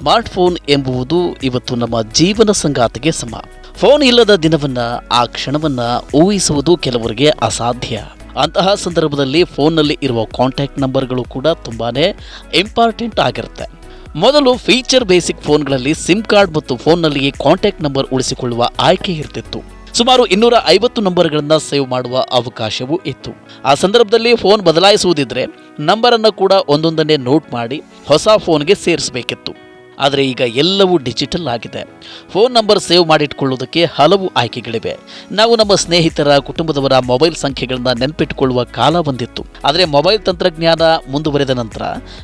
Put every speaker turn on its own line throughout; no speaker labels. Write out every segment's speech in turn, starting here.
Smartphone ಎಂಬುವುದು ಇವತ್ತು ನಮ್ಮ ಜೀವನ ಸಂಗಾತಿಗೆ ಸಮ. ಫೋನ್ ಇಲ್ಲದ ದಿನವನ್ನ, ಆ ಕ್ಷಣವನ್ನ ಊಹಿಸುವುದು ಕೆಲವರಿಗೆ ಅಸಾಧ್ಯ. ಅಂತಹ ಸಂದರ್ಭದಲ್ಲಿ ಫೋನ್ನಲ್ಲಿ ಇರುವ ಕಾಂಟ್ಯಾಕ್ಟ್ ನಂಬರ್ಗಳು ಕೂಡ ತುಂಬಾನೇ ಇಂಪಾರ್ಟೆಂಟ್ ಆಗಿರುತ್ತೆ. ಮೊದಲು ಫೀಚರ್ ಬೇಸಿಕ್ ಫೋನ್ಗಳಲ್ಲಿ ಸಿಮ್ ಕಾರ್ಡ್ ಮತ್ತು ಫೋನ್ನಲ್ಲಿಯೇ ಕಾಂಟ್ಯಾಕ್ಟ್ ನಂಬರ್ ಉಳಿಸಿಕೊಳ್ಳುವ ಆಯ್ಕೆ ಇರ್ತಿತ್ತು. ಸುಮಾರು ಇನ್ನೂರ ಐವತ್ತು ನಂಬರ್ಗಳನ್ನು ಸೇವ್ ಮಾಡುವ ಅವಕಾಶವೂ ಇತ್ತು. ಆ ಸಂದರ್ಭದಲ್ಲಿ ಫೋನ್ ಬದಲಾಯಿಸುವುದಿದ್ರೆ, ನಂಬರನ್ನು ಕೂಡ ಒಂದೊಂದನ್ನೇ ನೋಟ್ ಮಾಡಿ ಹೊಸ ಫೋನ್ಗೆ ಸೇರಿಸಬೇಕಿತ್ತು. ಆದರೆ ಈಗ ಎಲ್ಲವೂ ಡಿಜಿಟಲ್ ಆಗಿದೆ. ಫೋನ್ ನಂಬರ್ ಸೇವ್ ಮಾಡಿಟ್ಕೊಳ್ಳೋದಕ್ಕೆ ಹಲವು ಆಯ್ಕೆಗಳಿವೆ. ನಾವು ನಮ್ಮ ಸ್ನೇಹಿತರ ಕುಟುಂಬದವರ ಮೊಬೈಲ್ ಸಂಖ್ಯೆಗಳನ್ನು ನೆನಪಿಟ್ಟುಕೊಳ್ಳುವ ಕಾಲ ಬಂದಿತ್ತು. ಆದರೆ ಮೊಬೈಲ್ ತಂತ್ರಜ್ಞಾನ ಮುಂದುವರೆದ ನಂತರ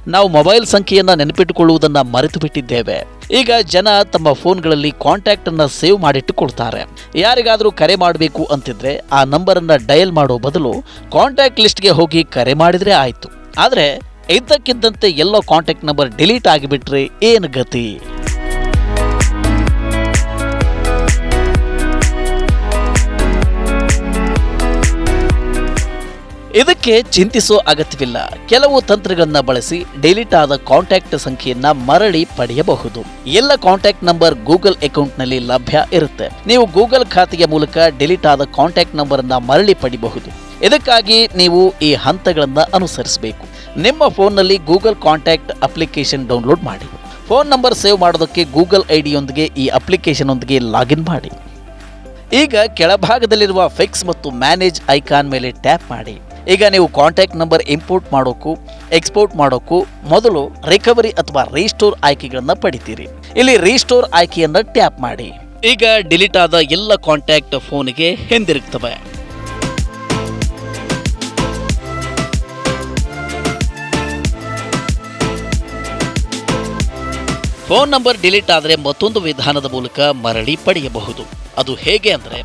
ನಾವು ಮೊಬೈಲ್ ಸಂಖ್ಯೆಯನ್ನು ನೆನಪಿಟ್ಟುಕೊಳ್ಳುವುದನ್ನು ಮರೆತು ಬಿಟ್ಟಿದ್ದೇವೆ ಈಗ ಜನ ತಮ್ಮ ಫೋನ್ಗಳಲ್ಲಿ ಕಾಂಟ್ಯಾಕ್ಟ್ ಅನ್ನ ಸೇವ್ ಮಾಡಿಟ್ಟುಕೊಳ್ತಾರೆ ಯಾರಿಗಾದರೂ ಕರೆ ಮಾಡಬೇಕು ಅಂತಿದ್ರೆ ಆ ನಂಬರನ್ನು ಡಯಲ್ ಮಾಡೋ ಬದಲು ಕಾಂಟ್ಯಾಕ್ಟ್ ಲಿಸ್ಟ್ಗೆ ಹೋಗಿ ಕರೆ ಮಾಡಿದರೆ ಆಯ್ತು. ಆದರೆ ಇದ್ದಕ್ಕಿದ್ದಂತೆ ಎಲ್ಲೋ ಕಾಂಟ್ಯಾಕ್ಟ್ ನಂಬರ್ ಡಿಲೀಟ್ ಆಗಿಬಿಟ್ರೆ ಏನು ಗತಿ? ಇದಕ್ಕೆ ಚಿಂತಿಸೋ ಅಗತ್ಯವಿಲ್ಲ. ಕೆಲವು ತಂತ್ರಗಳನ್ನ ಬಳಸಿ ಡಿಲೀಟ್ ಆದ ಕಾಂಟ್ಯಾಕ್ಟ್ ಸಂಖ್ಯೆಯನ್ನ ಮರಳಿ ಪಡೆಯಬಹುದು. ಎಲ್ಲ ಕಾಂಟ್ಯಾಕ್ಟ್ ನಂಬರ್ ಗೂಗಲ್ ಅಕೌಂಟ್ನಲ್ಲಿ ಲಭ್ಯ ಇರುತ್ತೆ. ನೀವು ಗೂಗಲ್ ಖಾತೆಯ ಮೂಲಕ ಡಿಲೀಟ್ ಆದ ಕಾಂಟ್ಯಾಕ್ಟ್ ನಂಬರ್ ಅನ್ನ ಮರಳಿ ಪಡಿಬಹುದು. ಇದಕ್ಕಾಗಿ ನೀವು ಈ ಹಂತಗಳನ್ನು ಅನುಸರಿಸಬೇಕು. ನಿಮ್ಮ ಫೋನ್ನಲ್ಲಿ ಗೂಗಲ್ ಕಾಂಟ್ಯಾಕ್ಟ್ ಅಪ್ಲಿಕೇಶನ್ ಡೌನ್ಲೋಡ್ ಮಾಡಿ. ಫೋನ್ ನಂಬರ್ ಸೇವ್ ಮಾಡೋದಕ್ಕೆ ಗೂಗಲ್ ಐ ಡಿಯೊಂದಿಗೆ ಈ ಅಪ್ಲಿಕೇಶನ್ ಒಂದಿಗೆ ಲಾಗಿನ್ ಮಾಡಿ. ಈಗ ಕೆಳಭಾಗದಲ್ಲಿರುವ ಫಿಕ್ಸ್ ಮತ್ತು ಮ್ಯಾನೇಜ್ ಐಕಾನ್ ಮೇಲೆ ಟ್ಯಾಪ್ ಮಾಡಿ. ಈಗ ನೀವು ಕಾಂಟ್ಯಾಕ್ಟ್ ನಂಬರ್ ಇಂಪೋರ್ಟ್ ಮಾಡೋಕ್ಕೂ ಎಕ್ಸ್ಪೋರ್ಟ್ ಮಾಡೋಕ್ಕೂ ಮೊದಲು ರಿಕವರಿ ಅಥವಾ ರೀಸ್ಟೋರ್ ಆಯ್ಕೆಗಳನ್ನು ಪಡಿತೀರಿ. ಇಲ್ಲಿ ರೀಸ್ಟೋರ್ ಆಯ್ಕೆಯನ್ನು ಟ್ಯಾಪ್ ಮಾಡಿ. ಈಗ ಡಿಲೀಟ್ ಆದ ಎಲ್ಲ ಕಾಂಟ್ಯಾಕ್ಟ್ ಫೋನಿಗೆ ಹಿಂದಿರುಗ್ತವೆ. ಫೋನ್ ನಂಬರ್ ಡಿಲೀಟ್ ಆದರೆ ಮತ್ತೊಂದು ವಿಧಾನದ ಮೂಲಕ ಮರಳಿ ಪಡೆಯಬಹುದು. ಅದು ಹೇಗೆ ಅಂದರೆ,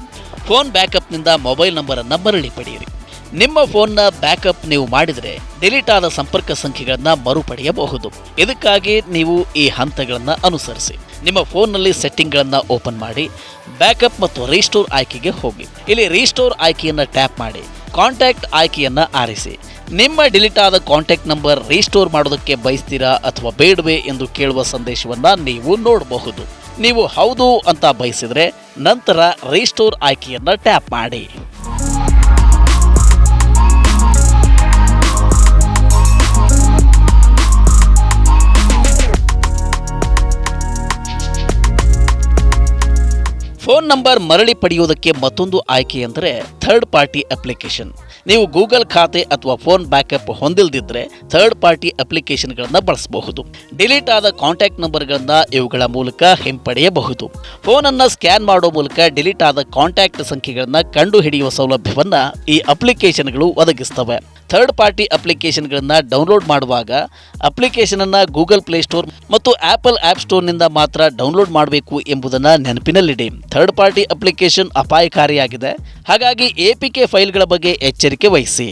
ಫೋನ್ ಬ್ಯಾಕಪ್ನಿಂದ ಮೊಬೈಲ್ ನಂಬರನ್ನು ಮರಳಿ ಪಡೆಯಿರಿ. ನಿಮ್ಮ ಫೋನ್ನ ಬ್ಯಾಕಪ್ ನೀವು ಮಾಡಿದರೆ ಡಿಲೀಟ್ ಆದ ಸಂಪರ್ಕ ಸಂಖ್ಯೆಗಳನ್ನು ಮರುಪಡೆಯಬಹುದು. ಇದಕ್ಕಾಗಿ ನೀವು ಈ ಹಂತಗಳನ್ನು ಅನುಸರಿಸಿ. ನಿಮ್ಮ ಫೋನ್ನಲ್ಲಿ ಸೆಟ್ಟಿಂಗ್ಗಳನ್ನು ಓಪನ್ ಮಾಡಿ, ಬ್ಯಾಕಪ್ ಮತ್ತು ರೀಸ್ಟೋರ್ ಆಯ್ಕೆಗೆ ಹೋಗಿ. ಇಲ್ಲಿ ರೀಸ್ಟೋರ್ ಆಯ್ಕೆಯನ್ನು ಟ್ಯಾಪ್ ಮಾಡಿ, ಕಾಂಟ್ಯಾಕ್ಟ್ ಆಯ್ಕೆಯನ್ನು ಆರಿಸಿ. ನಿಮ್ಮ ಡಿಲೀಟ್ ಆದ ಕಾಂಟ್ಯಾಕ್ಟ್ ನಂಬರ್ ರೀಸ್ಟೋರ್ ಮಾಡೋದಕ್ಕೆ ಬಯಸ್ತೀರಾ ಅಥವಾ ಬೇಡವೇ ಎಂದು ಕೇಳುವ ಸಂದೇಶವನ್ನ ನೀವು ನೋಡಬಹುದು. ನೀವು ಹೌದು ಅಂತ ಬಯಸಿದ್ರೆ ನಂತರ ರೀಸ್ಟೋರ್ ಆಯ್ಕೆಯನ್ನ ಟ್ಯಾಪ್ ಮಾಡಿ. ಫೋನ್ ನಂಬರ್ ಮರಳಿ ಪಡೆಯುವುದಕ್ಕೆ ಮತ್ತೊಂದು ಆಯ್ಕೆ ಎಂದರೆ ಥರ್ಡ್ ಪಾರ್ಟಿ ಅಪ್ಲಿಕೇಶನ್. ನೀವು ಗೂಗಲ್ ಖಾತೆ ಅಥವಾ ಫೋನ್ ಬ್ಯಾಕಪ್ ಹೊಂದಿಲ್ಲದಿದ್ದರೆ ಥರ್ಡ್ ಪಾರ್ಟಿ ಅಪ್ಲಿಕೇಶನ್ಗಳನ್ನು ಬಳಸಬಹುದು. ಡಿಲೀಟ್ ಆದ ಕಾಂಟ್ಯಾಕ್ಟ್ ನಂಬರ್ಗಳನ್ನು ಇವುಗಳ ಮೂಲಕ ಹಿಂಪಡೆಯಬಹುದು. ಫೋನನ್ನು ಸ್ಕ್ಯಾನ್ ಮಾಡೋ ಮೂಲಕ ಡಿಲೀಟ್ ಆದ ಕಾಂಟ್ಯಾಕ್ಟ್ ಸಂಖ್ಯೆಗಳನ್ನು ಕಂಡುಹಿಡಿಯುವ ಸೌಲಭ್ಯವನ್ನು ಈ ಅಪ್ಲಿಕೇಶನ್ಗಳು ಒದಗಿಸ್ತವೆ. ಥರ್ಡ್ ಪಾರ್ಟಿ ಅಪ್ಲಿಕೇಶನ್ಗಳನ್ನು ಡೌನ್ಲೋಡ್ ಮಾಡುವಾಗ ಅಪ್ಲಿಕೇಶನನ್ನು ಗೂಗಲ್ ಪ್ಲೇಸ್ಟೋರ್ ಮತ್ತು ಆ್ಯಪಲ್ ಆ್ಯಪ್ ಸ್ಟೋರ್ನಿಂದ ಮಾತ್ರ ಡೌನ್ಲೋಡ್ ಮಾಡಬೇಕು ಎಂಬುದನ್ನು ನೆನಪಿನಲ್ಲಿಡಿ. ಥರ್ಡ್ ಪಾರ್ಟಿ ಅಪ್ಲಿಕೇಶನ್ ಅಪಾಯಕಾರಿಯಾಗಿದೆ. ಹಾಗಾಗಿ ಎ ಪಿ ಕೆ ಫೈಲ್ಗಳ ಬಗ್ಗೆ ಎಚ್ಚರಿಕೆ ವಹಿಸಿ.